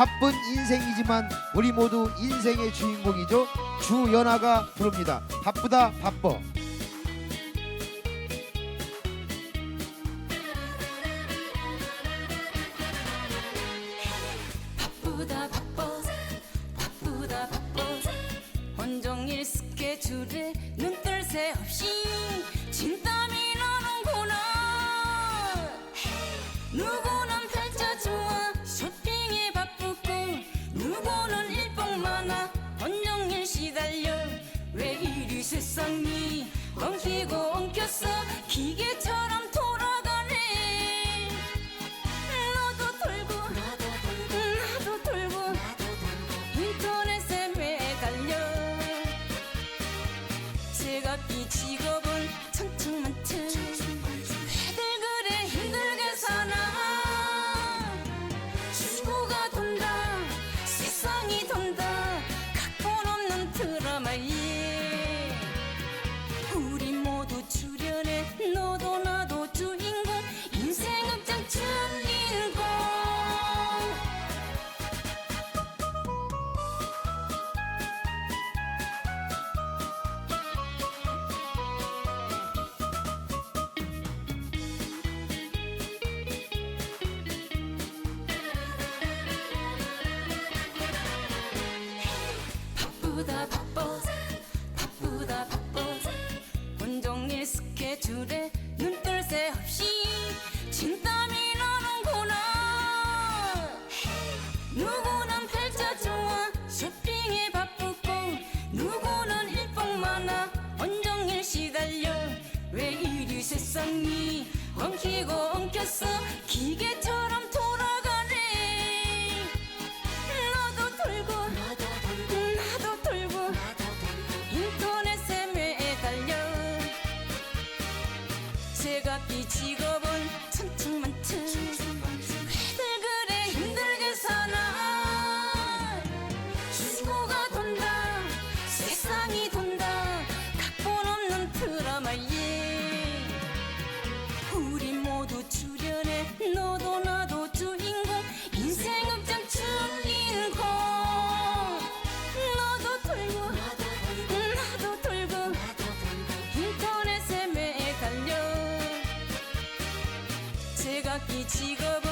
바쁜 인생이지만 우리 모두 인생의 주인공이죠. 주연아가 부릅니다. 바쁘다 바빠. 혼종일 스케줄에 눈뜰 새 없이 진땀 세상이 엉키고 엉켰어. 기계처럼 주변에 너도 나도 주인공. 인생 극장 주인공. 너도 돌고 나도 돌고. 인터넷에 매달려. 제각기 직업을